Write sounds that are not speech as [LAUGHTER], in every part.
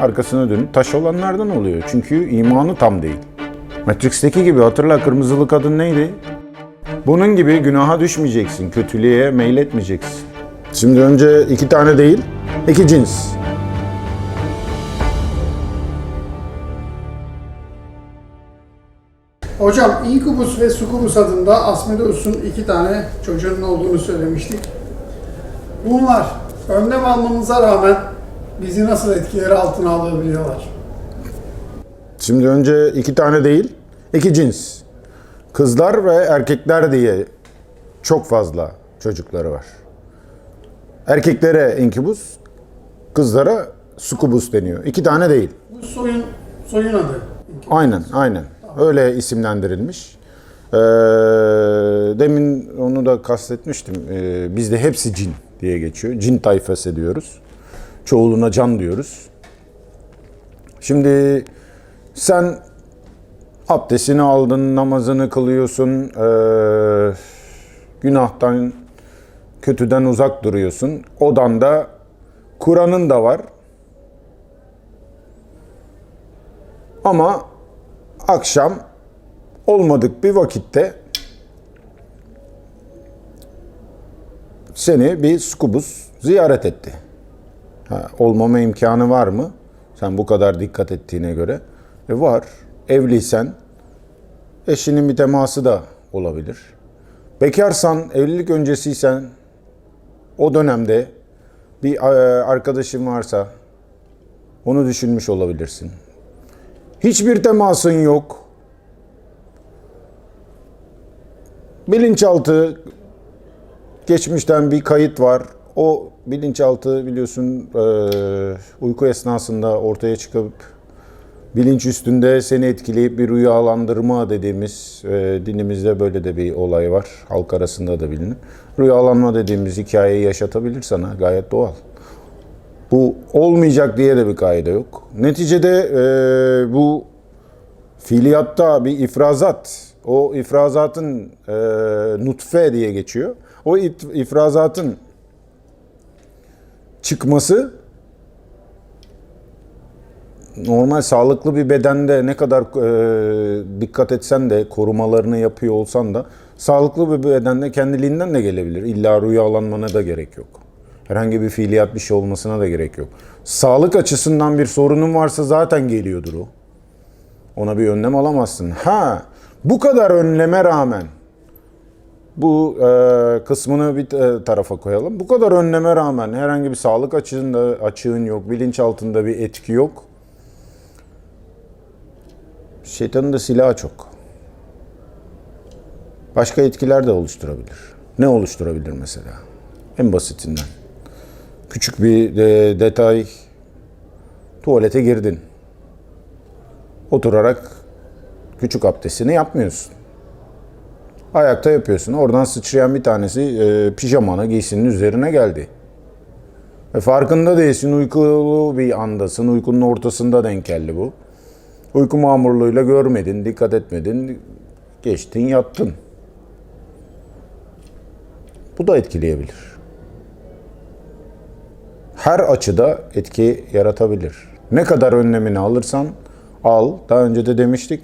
arkasına dönüp taş olanlardan oluyor. Çünkü imanı tam değil. Matrix'teki gibi hatırla kırmızılı kadın neydi? Bunun gibi günaha düşmeyeceksin, kötülüğe meyletmeyeceksin. Şimdi önce iki tane değil, iki cins. Hocam inkubus ve sukubus adında Asmodeus'un iki tane çocuğunun olduğunu söylemiştik. Bunlar önlem almamıza rağmen bizi nasıl etkileri altına alabiliyorlar? Şimdi önce iki tane değil, iki cins. Kızlar ve erkekler diye çok fazla çocukları var. Erkeklere inkubus, kızlara sukubus deniyor. İki tane değil. Bu soyun soyun adı. Aynen, aynen. Öyle isimlendirilmiş. Ee, demin onu da kastetmiştim. Ee, bizde hepsi cin diye geçiyor. Cin tayfası diyoruz. Çoğuluna can diyoruz. Şimdi sen abdestini aldın, namazını kılıyorsun, ee, günahtan, kötüden uzak duruyorsun. Odanda Kur'an'ın da var. Ama akşam olmadık bir vakitte seni bir skubus ziyaret etti. Ha, olmama imkanı var mı? Sen bu kadar dikkat ettiğine göre. E var. Evliysen eşinin bir teması da olabilir. Bekarsan, evlilik öncesiysen o dönemde bir e, arkadaşın varsa onu düşünmüş olabilirsin. Hiçbir temasın yok. Bilinçaltı geçmişten bir kayıt var. O bilinçaltı biliyorsun eee, uyku esnasında ortaya çıkıp bilinç üstünde seni etkileyip bir rüyalandırma dediğimiz eee, dinimizde böyle de bir olay var. Halk arasında da bilinir. Rüyalanma dediğimiz hikayeyi yaşatabilir sana gayet doğal. Bu olmayacak diye de bir kaide yok. Neticede e, bu fiiliyatta bir ifrazat, o ifrazatın e, nutfe diye geçiyor. O ifrazatın çıkması normal sağlıklı bir bedende ne kadar e, dikkat etsen de korumalarını yapıyor olsan da sağlıklı bir bedende kendiliğinden de gelebilir. İlla rüyalanmana da gerek yok. Herhangi bir fiiliyat bir şey olmasına da gerek yok. Sağlık açısından bir sorunun varsa zaten geliyordur o. Ona bir önlem alamazsın. Ha, bu kadar önleme rağmen bu e, kısmını bir e, tarafa koyalım. Bu kadar önleme rağmen herhangi bir sağlık açığında açığın yok, bilinç altında bir etki yok. Şeytanın da silahı çok. Başka etkiler de oluşturabilir. Ne oluşturabilir mesela? En basitinden. Küçük bir e, detay. Tuvalete girdin. Oturarak küçük abdestini yapmıyorsun. Ayakta yapıyorsun. Oradan sıçrayan bir tanesi e, pijamana giysinin üzerine geldi. E, farkında değilsin. Uykulu bir andasın. Uykunun ortasında denk geldi bu. Uyku mamurluğuyla görmedin, dikkat etmedin. Geçtin, yattın. Bu da etkileyebilir. Her açıda etki yaratabilir. Ne kadar önlemini alırsan al. Daha önce de demiştik.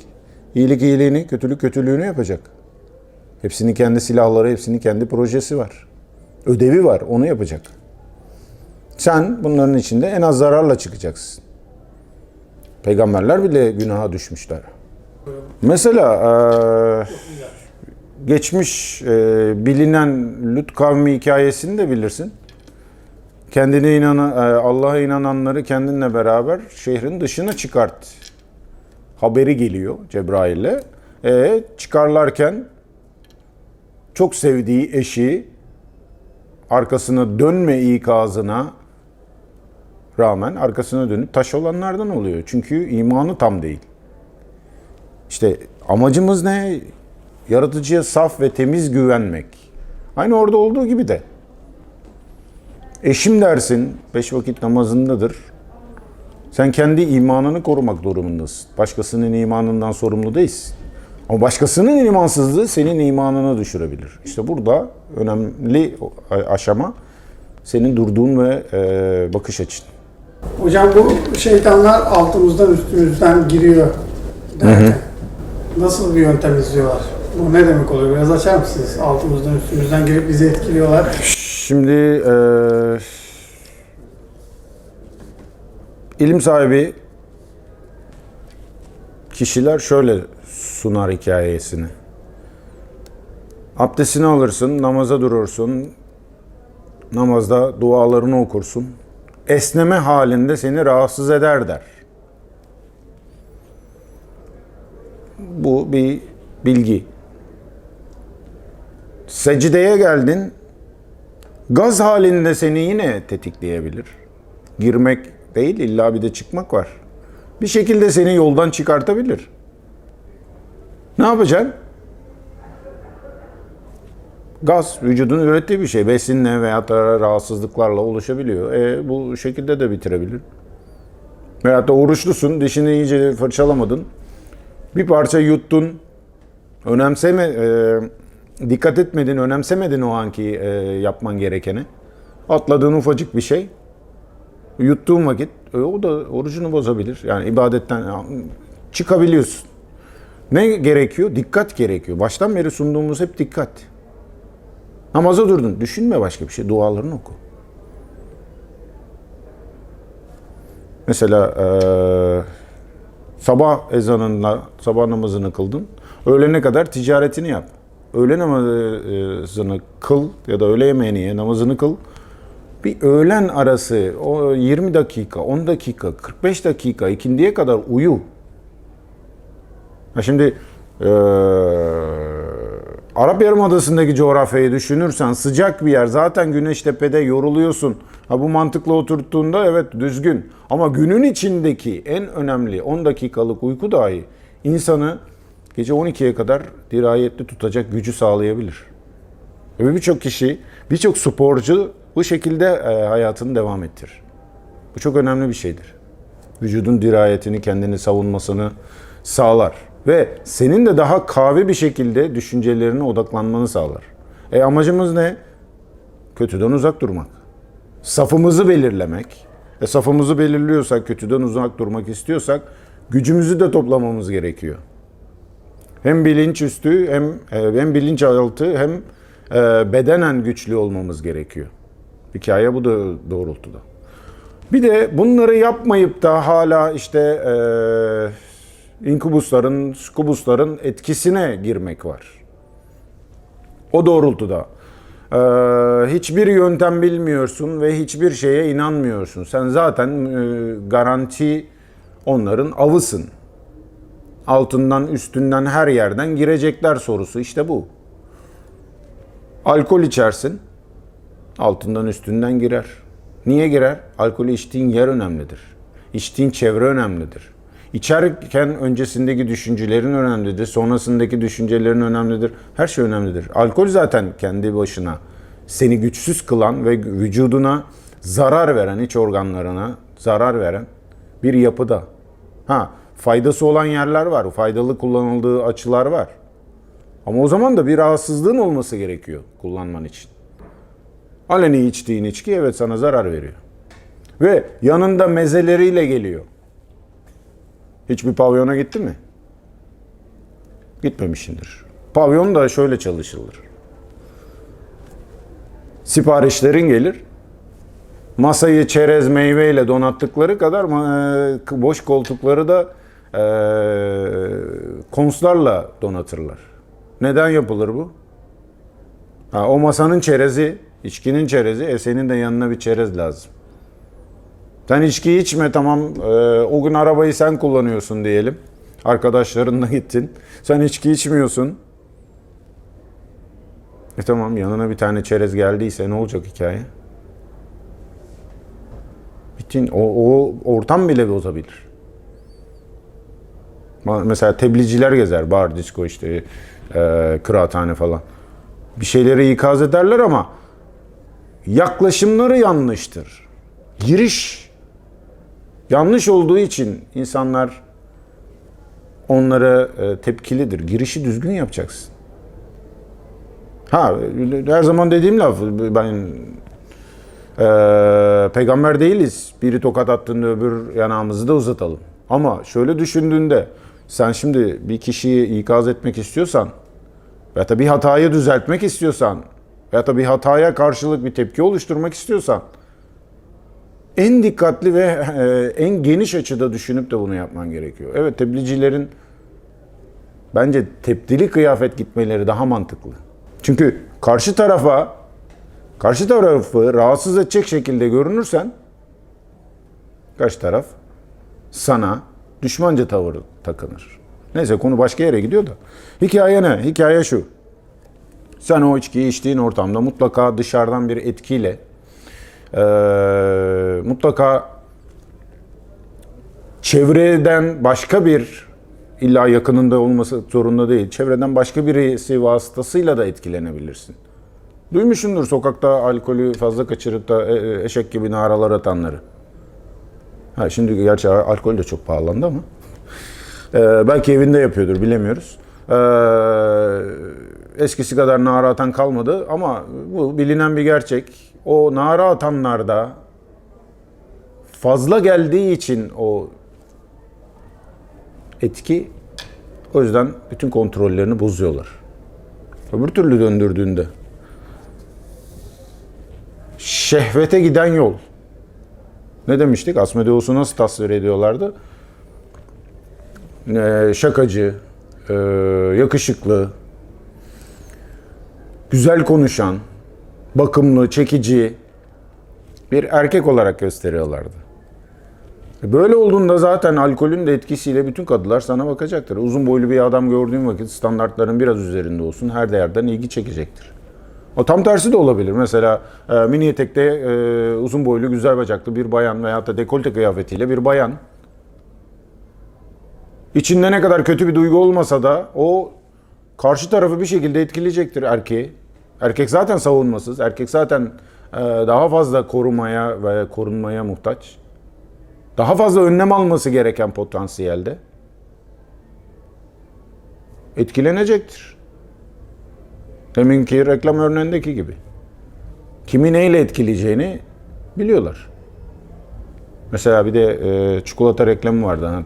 İyilik iyiliğini, kötülük kötülüğünü yapacak. Hepsinin kendi silahları, hepsinin kendi projesi var. Ödevi var, onu yapacak. Sen bunların içinde en az zararla çıkacaksın. Peygamberler bile günaha düşmüşler. Mesela eee, geçmiş eee, bilinen Lut kavmi hikayesini de bilirsin. Kendine inanan, eee, Allah'a inananları kendinle beraber şehrin dışına çıkart. Haberi geliyor Cebrail'e. E, çıkarlarken çok sevdiği eşi arkasına dönme ikazına rağmen arkasına dönüp taş olanlardan oluyor. Çünkü imanı tam değil. İşte amacımız ne? Yaratıcıya saf ve temiz güvenmek. Aynı orada olduğu gibi de. Eşim dersin, beş vakit namazındadır. Sen kendi imanını korumak durumundasın. Başkasının imanından sorumlu değilsin. Ama başkasının imansızlığı senin imanını düşürebilir. İşte burada önemli aşama senin durduğun ve e, bakış açın. Hocam bu şeytanlar altımızdan üstümüzden giriyor derken nasıl bir yöntem izliyorlar? Bu ne demek oluyor? Biraz açar mısınız? Altımızdan üstümüzden girip bizi etkiliyorlar. Şimdi eee, ilim sahibi kişiler şöyle sunar hikayesini. Abdestini alırsın, namaza durursun, namazda dualarını okursun. Esneme halinde seni rahatsız eder der. Bu bir bilgi. Secdeye geldin, Gaz halinde seni yine tetikleyebilir. Girmek değil, illa bir de çıkmak var. Bir şekilde seni yoldan çıkartabilir. Ne yapacaksın? Gaz vücudun ürettiği bir şey. Besinle veya da rahatsızlıklarla oluşabiliyor. E, bu şekilde de bitirebilir. Veyahut da oruçlusun, dişini iyice fırçalamadın. Bir parça yuttun, önemseme, e, dikkat etmedin, önemsemedin o anki e, yapman gerekeni. Atladığın ufacık bir şey, yuttuğun vakit e, o da orucunu bozabilir. Yani ibadetten çıkabiliyorsun. Ne gerekiyor? Dikkat gerekiyor. Baştan beri sunduğumuz hep dikkat. Namaza durdun. Düşünme başka bir şey. Dualarını oku. Mesela eee sabah ezanında sabah namazını kıldın. Öğlene kadar ticaretini yap. Öğle namazını kıl ya da öğle yemeğini ye, namazını kıl. Bir öğlen arası o 20 dakika, 10 dakika, 45 dakika ikindiye kadar uyu. Şimdi eee Arap Yarımadası'ndaki coğrafyayı düşünürsen sıcak bir yer. Zaten güneş tepede yoruluyorsun. Ha bu mantıkla oturttuğunda evet düzgün. Ama günün içindeki en önemli 10 dakikalık uyku dahi insanı gece 12'ye kadar dirayetli tutacak gücü sağlayabilir. Ve birçok kişi, birçok sporcu bu şekilde hayatını devam ettirir. Bu çok önemli bir şeydir. Vücudun dirayetini, kendini savunmasını sağlar. Ve senin de daha kavi bir şekilde düşüncelerine odaklanmanı sağlar. E amacımız ne? Kötüden uzak durmak. Safımızı belirlemek. E safımızı belirliyorsak, kötüden uzak durmak istiyorsak gücümüzü de toplamamız gerekiyor. Hem bilinç üstü hem e, hem bilinç altı hem e, bedenen güçlü olmamız gerekiyor. Hikaye bu da doğrultuda. Bir de bunları yapmayıp da hala işte e, inkubusların, skubusların etkisine girmek var. O doğrultuda. E, hiçbir yöntem bilmiyorsun ve hiçbir şeye inanmıyorsun. Sen zaten e, garanti onların avısın. Altından, üstünden, her yerden girecekler sorusu işte bu. Alkol içersin, altından üstünden girer. Niye girer? Alkolü içtiğin yer önemlidir. İçtiğin çevre önemlidir. İçerken öncesindeki düşüncelerin önemlidir, sonrasındaki düşüncelerin önemlidir. Her şey önemlidir. Alkol zaten kendi başına seni güçsüz kılan ve vücuduna zarar veren, iç organlarına zarar veren bir yapıda. Ha, faydası olan yerler var, faydalı kullanıldığı açılar var. Ama o zaman da bir rahatsızlığın olması gerekiyor kullanman için. Aleni içtiğin içki evet sana zarar veriyor. Ve yanında mezeleriyle geliyor. Hiçbir pavyona gitti mi? Gitmemişsindir. Pavyon da şöyle çalışılır. Siparişlerin gelir. Masayı çerez meyveyle donattıkları kadar e, boş koltukları da e, konslarla donatırlar. Neden yapılır bu? Ha, o masanın çerezi, içkinin çerezi, e senin de yanına bir çerez lazım. Sen içki içme tamam, e, o gün arabayı sen kullanıyorsun diyelim. Arkadaşlarınla gittin. Sen içki içmiyorsun. E tamam yanına bir tane çerez geldiyse ne olacak hikaye? Bütün o, o ortam bile bozabilir. Mesela tebliğciler gezer, bar, disco işte, e, kıraathane falan. Bir şeyleri ikaz ederler ama yaklaşımları yanlıştır. Giriş yanlış olduğu için insanlar onlara e, tepkilidir. Girişi düzgün yapacaksın. Ha her zaman dediğim laf ben Ee, peygamber değiliz. Biri tokat attığında öbür yanağımızı da uzatalım. Ama şöyle düşündüğünde sen şimdi bir kişiyi ikaz etmek istiyorsan veya da bir hatayı düzeltmek istiyorsan veya da bir hataya karşılık bir tepki oluşturmak istiyorsan en dikkatli ve e, en geniş açıda düşünüp de bunu yapman gerekiyor. Evet tebliğcilerin bence tepdili kıyafet gitmeleri daha mantıklı. Çünkü karşı tarafa karşı tarafı rahatsız edecek şekilde görünürsen karşı taraf sana düşmanca tavır takınır. Neyse konu başka yere gidiyor da. Hikaye ne? Hikaye şu. Sen o içkiyi içtiğin ortamda mutlaka dışarıdan bir etkiyle eee, mutlaka çevreden başka bir illa yakınında olması zorunda değil. Çevreden başka birisi vasıtasıyla da etkilenebilirsin. Duymuşsundur sokakta alkolü fazla kaçırıp da e, e, eşek gibi naralar atanları. Ha şimdi gerçi alkol de çok pahalandı ama. Ee, belki evinde yapıyordur bilemiyoruz. Ee, eskisi kadar nara atan kalmadı ama bu bilinen bir gerçek. O nara atanlarda fazla geldiği için o etki o yüzden bütün kontrollerini bozuyorlar. Öbür türlü döndürdüğünde şehvete giden yol. Ne demiştik? Asmodeus'u nasıl tasvir ediyorlardı? Ee, şakacı, e, yakışıklı, güzel konuşan, bakımlı, çekici bir erkek olarak gösteriyorlardı. E, Böyle olduğunda zaten alkolün de etkisiyle bütün kadınlar sana bakacaktır. Uzun boylu bir adam gördüğün vakit standartların biraz üzerinde olsun her değerden ilgi çekecektir. O tam tersi de olabilir. Mesela e, mini etekte e, uzun boylu güzel bacaklı bir bayan veyahut da dekolte kıyafetiyle bir bayan içinde ne kadar kötü bir duygu olmasa da o karşı tarafı bir şekilde etkileyecektir erkeği. Erkek zaten savunmasız. Erkek zaten e, daha fazla korumaya ve korunmaya muhtaç. Daha fazla önlem alması gereken potansiyelde. Etkilenecektir. Deminki reklam örneğindeki gibi. Kimi neyle etkileyeceğini biliyorlar. Mesela bir de e, çikolata reklamı vardı ha-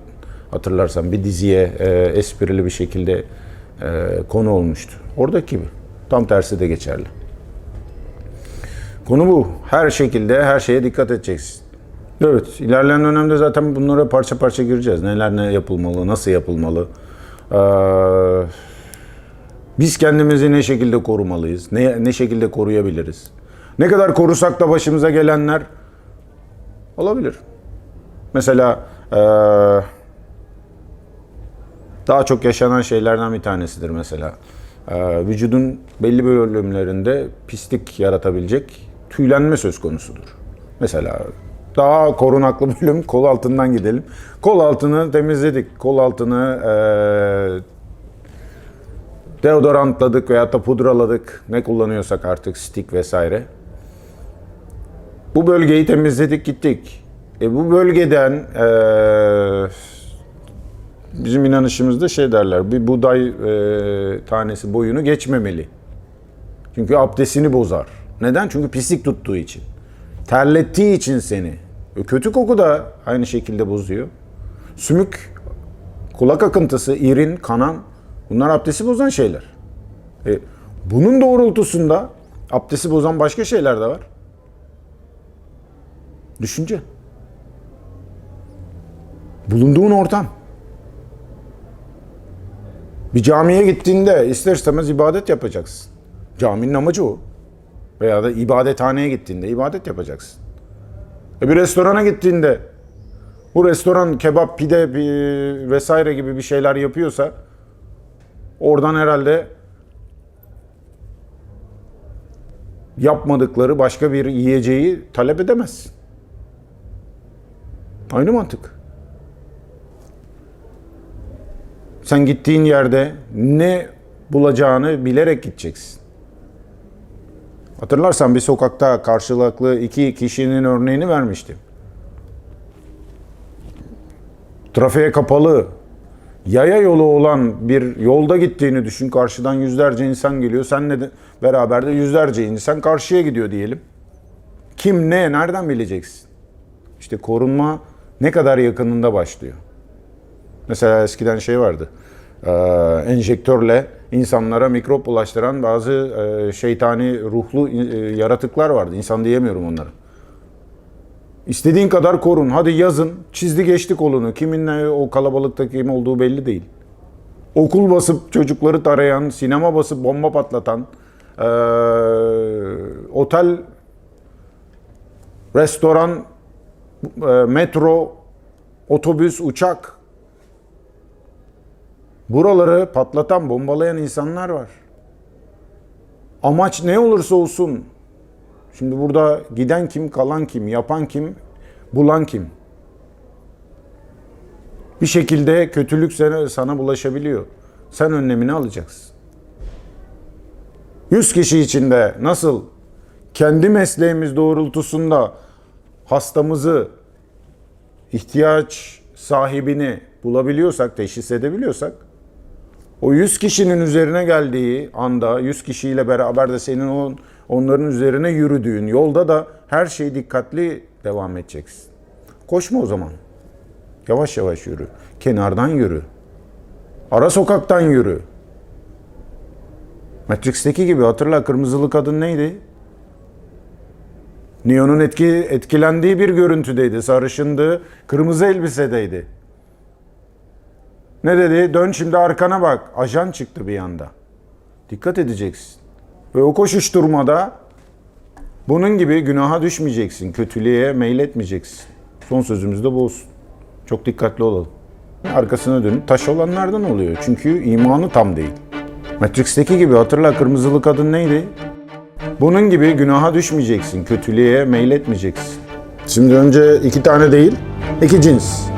hatırlarsan bir diziye e, esprili bir şekilde e, konu olmuştu. Oradaki gibi. Tam tersi de geçerli. Konu bu. Her şekilde her şeye dikkat edeceksin. Evet, ilerleyen dönemde zaten bunlara parça parça gireceğiz. Neler ne yapılmalı, nasıl yapılmalı. Ee, biz kendimizi ne şekilde korumalıyız? Ne, ne şekilde koruyabiliriz? Ne kadar korusak da başımıza gelenler olabilir. Mesela eee, daha çok yaşanan şeylerden bir tanesidir mesela. Eee, vücudun belli bölümlerinde pislik yaratabilecek tüylenme söz konusudur. Mesela daha korunaklı [LAUGHS] bölüm kol altından gidelim. Kol altını temizledik. Kol altını eee deodorantladık veya da pudraladık. Ne kullanıyorsak artık stick vesaire. Bu bölgeyi temizledik gittik. E bu bölgeden eee, bizim inanışımızda şey derler. Bir buğday eee, tanesi boyunu geçmemeli. Çünkü abdestini bozar. Neden? Çünkü pislik tuttuğu için. Terlettiği için seni. E kötü koku da aynı şekilde bozuyor. Sümük kulak akıntısı, irin, kanan bunlar abdesti bozan şeyler. E, bunun doğrultusunda abdesti bozan başka şeyler de var. Düşünce. Bulunduğun ortam. Bir camiye gittiğinde ister istemez ibadet yapacaksın. Caminin amacı o. Veya da ibadethaneye gittiğinde ibadet yapacaksın. E bir restorana gittiğinde bu restoran kebap, pide vesaire gibi bir şeyler yapıyorsa oradan herhalde yapmadıkları başka bir yiyeceği talep edemezsin. Aynı mantık. Sen gittiğin yerde ne bulacağını bilerek gideceksin. Hatırlarsan bir sokakta karşılıklı iki kişinin örneğini vermiştim. trafiğe kapalı, yaya yolu olan bir yolda gittiğini düşün. Karşıdan yüzlerce insan geliyor. Senle de beraber de yüzlerce insan karşıya gidiyor diyelim. Kim ne nereden bileceksin? İşte korunma ne kadar yakınında başlıyor. Mesela eskiden şey vardı. Ee, enjektörle insanlara mikrop bulaştıran bazı e, şeytani ruhlu e, yaratıklar vardı. İnsan diyemiyorum onları. İstediğin kadar korun. Hadi yazın. Çizdi geçti kolunu. Kiminle o kalabalıkta kim olduğu belli değil. Okul basıp çocukları tarayan, sinema basıp bomba patlatan, eee, otel, restoran, eee, metro, otobüs, uçak. Buraları patlatan, bombalayan insanlar var. Amaç ne olursa olsun Şimdi burada giden kim, kalan kim, yapan kim, bulan kim? Bir şekilde kötülük sana, sana bulaşabiliyor. Sen önlemini alacaksın. 100 kişi içinde nasıl kendi mesleğimiz doğrultusunda hastamızı, ihtiyaç sahibini bulabiliyorsak, teşhis edebiliyorsak, o 100 kişinin üzerine geldiği anda 100 kişiyle beraber de senin on, onların üzerine yürüdüğün yolda da her şey dikkatli devam edeceksin. Koşma o zaman. Yavaş yavaş yürü. Kenardan yürü. Ara sokaktan yürü. Matrix'teki gibi hatırla kırmızılı kadın neydi? Neo'nun etki, etkilendiği bir görüntüdeydi. Sarışındı, kırmızı elbisedeydi. Ne dedi? Dön şimdi arkana bak. Ajan çıktı bir anda. Dikkat edeceksin. Ve o koşuşturmada bunun gibi günaha düşmeyeceksin. Kötülüğe meyletmeyeceksin. Son sözümüz de bu olsun. Çok dikkatli olalım. Arkasına dönüp taş olanlardan oluyor. Çünkü imanı tam değil. Matrix'teki gibi hatırla kırmızılı kadın neydi? Bunun gibi günaha düşmeyeceksin. Kötülüğe meyletmeyeceksin. Şimdi önce iki tane değil, iki cins.